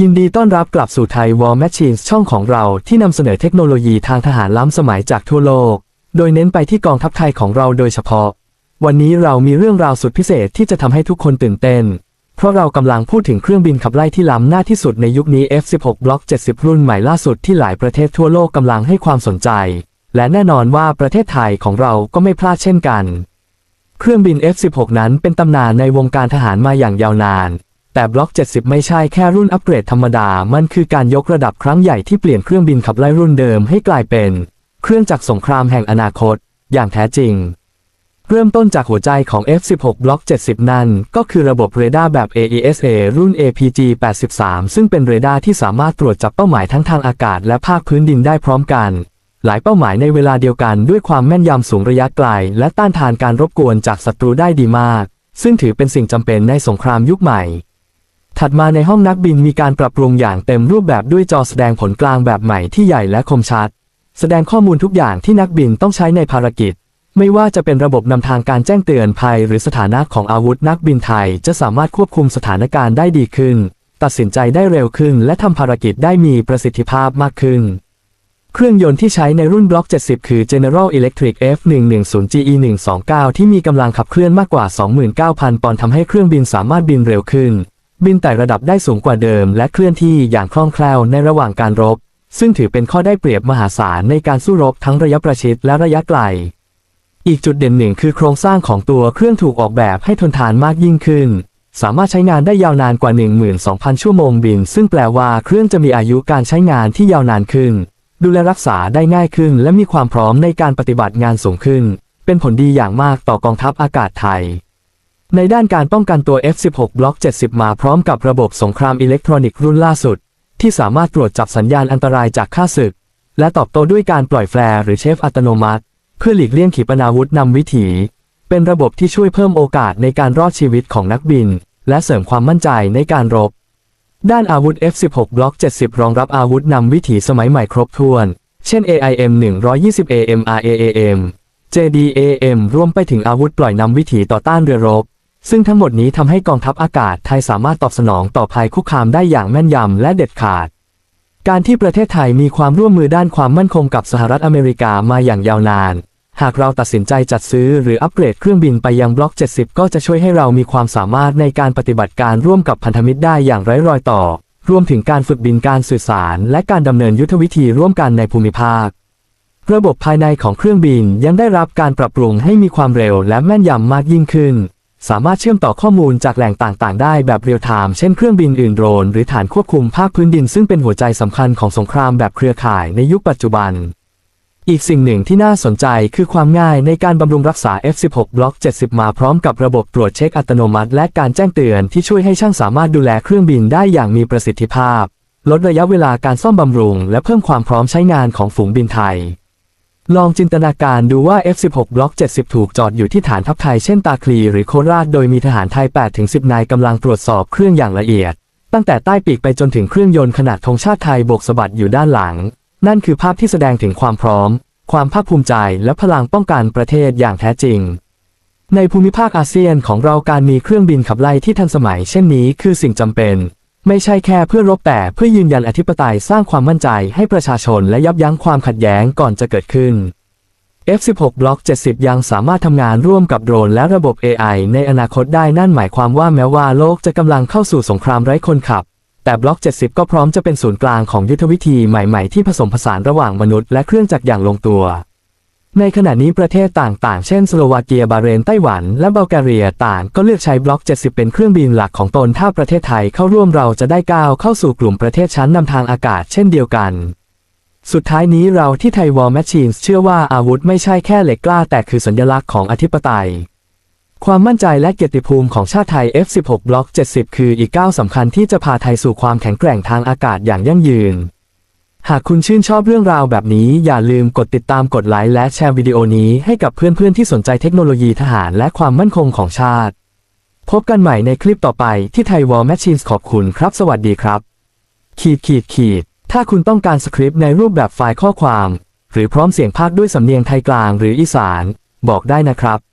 ยินดีต้อนรับกลับสู่ไทย War Machines ช่องของเราที่นำเสนอเทคโนโลยีทางทหารล้ำสมัยจากทั่วโลก โดยเน้นไปที่กองทัพไทยของเราโดยเฉพาะ วันนี้เรามีเรื่องราวสุดพิเศษที่จะทำให้ทุกคนตื่นเต้น เพราะเรากำลังพูดถึงเครื่องบินขับไล่ที่ล้ำหน้าที่สุดในยุคนี้ F16 Block 70 รุ่นใหม่ล่าสุดที่หลายประเทศทั่วโลกกำลังให้ความสนใจ และแน่นอนว่าประเทศไทยของเราก็ไม่พลาดเช่นกัน เครื่องบิน F16 นั้นเป็นตำนานในวงการทหารมาอย่างยาวนาน แต่บล็อก 70 ไม่ใช่แค่รุ่นอัปเกรดธรรมดา มันคือการยกระดับครั้งใหญ่ที่เปลี่ยนเครื่องบินขับไล่รุ่นเดิมให้กลายเป็น เครื่องจักรสงครามแห่งอนาคต อย่างแท้จริง เริ่มต้นจากหัวใจของ F16 บล็อก 70 นั่น ก็คือระบบเรดาร์แบบ AESA รุ่น APG-83 ซึ่งเป็นเรดาร์ที่สามารถตรวจจับเป้าหมายทั้งทางอากาศและภาคพื้นดินได้พร้อมกัน หลายเป้าหมายในเวลาเดียวกันด้วยความแม่นยำสูงระยะไกล และต้านทานการรบกวนจากศัตรูได้ดีมาก ซึ่งถือเป็นสิ่งจำเป็นในสงครามยุคใหม่ ถัดมาในห้องนักบินมีการปรับปรุงอย่างเต็มรูปแบบด้วยจอแสดงผลกลางแบบใหม่ที่ใหญ่และคมชัด แสดงข้อมูลทุกอย่างที่นักบินต้องใช้ในภารกิจ ไม่ว่าจะเป็นระบบนำทางการแจ้งเตือนภัย หรือสถานะของอาวุธนักบินไทย จะสามารถควบคุมสถานการณ์ได้ดีขึ้น ตัดสินใจได้เร็วขึ้น และทำภารกิจได้มีประสิทธิภาพมากขึ้น เครื่องยนต์ที่ใช้ในรุ่นบล็อก 70 คือ General Electric F110GE 129 ที่มีกำลังขับเคลื่อนมากกว่า 29,000 ปอนด์ทำให้เครื่องบินสามารถบินเร็วขึ้น บินไต่ระดับได้สูงกว่าเดิม และเคลื่อนที่อย่างคล่องแคล่วในระหว่างการรบ ซึ่งถือเป็นข้อได้เปรียบมหาศาลในการสู้รบทั้งระยะประชิดและระยะไกล อีกจุดเด่นหนึ่งคือโครงสร้างของตัวเครื่องถูกออกแบบให้ทนทานมากยิ่งขึ้น สามารถใช้งานได้ยาวนานกว่า 12,000 ชั่วโมงบิน ซึ่งแปลว่าเครื่องจะมีอายุการใช้งานที่ยาวนานขึ้น ดูแลรักษาได้ง่ายขึ้น และมีความพร้อมในการปฏิบัติงานสูงขึ้น เป็นผลดีอย่างมากต่อกองทัพอากาศไทย ในด้านการป้องกันตัว F16 บล็อก70 มาพร้อมกับระบบสงครามอิเล็กทรอนิกส์รุ่นล่าสุด ที่สามารถตรวจจับสัญญาณอันตรายจากข้าศึก และตอบโต้ด้วยการปล่อยแฟลร์หรือเชฟอัตโนมัติ เพื่อหลีกเลี่ยงขีปนาวุธนำวิถี เป็นระบบที่ช่วยเพิ่มโอกาสในการรอดชีวิตของนักบิน และเสริมความมั่นใจในการรบ ด้านอาวุธ F16 บล็อก70 รองรับอาวุธนำวิถีสมัยใหม่ครบถ้วน เช่น AIM 120 AM RAAM JDAM รวมไปถึงอาวุธปล่อยนำวิถีต่อต้านเรือรบ ซึ่งทั้งหมดนี้ทำให้กองทัพอากาศไทยสามารถตอบสนองต่อภัยคุกคามได้อย่างแม่นยำและเด็ดขาด การที่ประเทศไทยมีความร่วมมือด้านความมั่นคงกับสหรัฐอเมริกามาอย่างยาวนาน หากเราตัดสินใจจัดซื้อหรืออัปเกรดเครื่องบินไปยังบล็อก 70 ก็จะช่วยให้เรามีความสามารถในการปฏิบัติการร่วมกับพันธมิตรได้อย่างไร้รอยต่อ รวมถึงการฝึกบินการสื่อสาร และการดำเนินยุทธวิธีร่วมกันในภูมิภาคระบบภายในของเครื่องบินยังได้รับการปรับปรุงให้มีความเร็วและแม่นยำมากยิ่งขึ้น สามารถเชื่อมต่อข้อมูลจากแหล่งต่างๆ ได้แบบเรียลไทม์เช่นเครื่องบินอื่นโดรนหรือฐานควบคุมภาคพื้นดิน ซึ่งเป็นหัวใจสำคัญของสงครามแบบเครือข่ายในยุคปัจจุบัน อีกสิ่งหนึ่งที่น่าสนใจคือความง่ายในการบำรุงรักษา F16 บล็อก 70 มาพร้อมกับระบบตรวจเช็คอัตโนมัติ และการแจ้งเตือนที่ช่วยให้ช่างสามารถดูแลเครื่องบินได้อย่างมีประสิทธิภาพ ลดระยะเวลาการซ่อมบำรุง และเพิ่มความพร้อมใช้งานของฝูงบินไทย ลองจินตนาการดูว่า F16 บล็อก 70 ถูกจอดอยู่ที่ฐานทัพไทยเช่นตาคลีหรือโคราชโดยมีทหารไทย 8-10 นายกำลังตรวจสอบเครื่องอย่างละเอียด ตั้งแต่ใต้ปีกไปจนถึงเครื่องยนต์ขนาดธงชาติไทยโบกสะบัดอยู่ด้านหลัง นั่นคือภาพที่แสดงถึงความพร้อม ความภาคภูมิใจและพลังป้องกันประเทศอย่างแท้จริง ในภูมิภาคอาเซียนของเราการมีเครื่องบินขับไล่ที่ทันสมัย เช่นนี้คือสิ่งจำเป็น ไม่ใช่แค่เพื่อรบแต่เพื่อยืนยันอธิปไตยสร้างความมั่นใจให้ประชาชนและยับยั้งความขัดแย้งก่อนจะเกิดขึ้น F16 บล็อก70 ยังสามารถทำงานร่วมกับโดรนและระบบ AI ในอนาคตได้นั่นหมายความว่าแม้ว่าโลกจะกำลังเข้าสู่สงครามไร้คนขับ แต่บล็อก 70 ก็พร้อมจะเป็นศูนย์กลางของยุทธวิธีใหม่ๆ ที่ผสมผสานระหว่างมนุษย์และเครื่องจักรอย่างลงตัว ในขณะนี้ประเทศต่างๆ เช่นสโลวาเกีย บาเรน ไต้หวัน และบัลแกเรียต่างก็เลือกใช้บล็อก 70 เป็นเครื่องบินหลักของตน ถ้าประเทศไทยเข้าร่วมเราจะได้ก้าวเข้าสู่กลุ่มประเทศชั้นนำทางอากาศเช่นเดียวกัน สุดท้ายนี้เราที่ไทยวอลแมชชีนเชื่อว่าอาวุธไม่ใช่แค่เหล็กกล้า แต่คือสัญลักษณ์ของอธิปไตย ความมั่นใจและเกียรติภูมิของชาติไทย F16 บล็อก 70 คืออีกก้าวสำคัญที่จะพาไทยสู่ความแข็งแกร่งทางอากาศอย่างยั่งยืน หากคุณชื่นชอบเรื่องราวแบบนี้อย่าลืมกดติดตามกดไลค์และแชร์วิดีโอนี้ให้กับเพื่อนๆที่สนใจเทคโนโลยีทหารและความมั่นคงของชาติ พบกันใหม่ในคลิปต่อไปที่ไทยวอลแมชชีนขอบคุณครับ สวัสดีครับ ขีดขีดขีด ถ้าคุณต้องการสคริปต์ในรูปแบบไฟล์ข้อความ หรือพร้อมเสียงพากย์ด้วยสำเนียงไทยกลางหรืออีสาน บอกได้นะครับ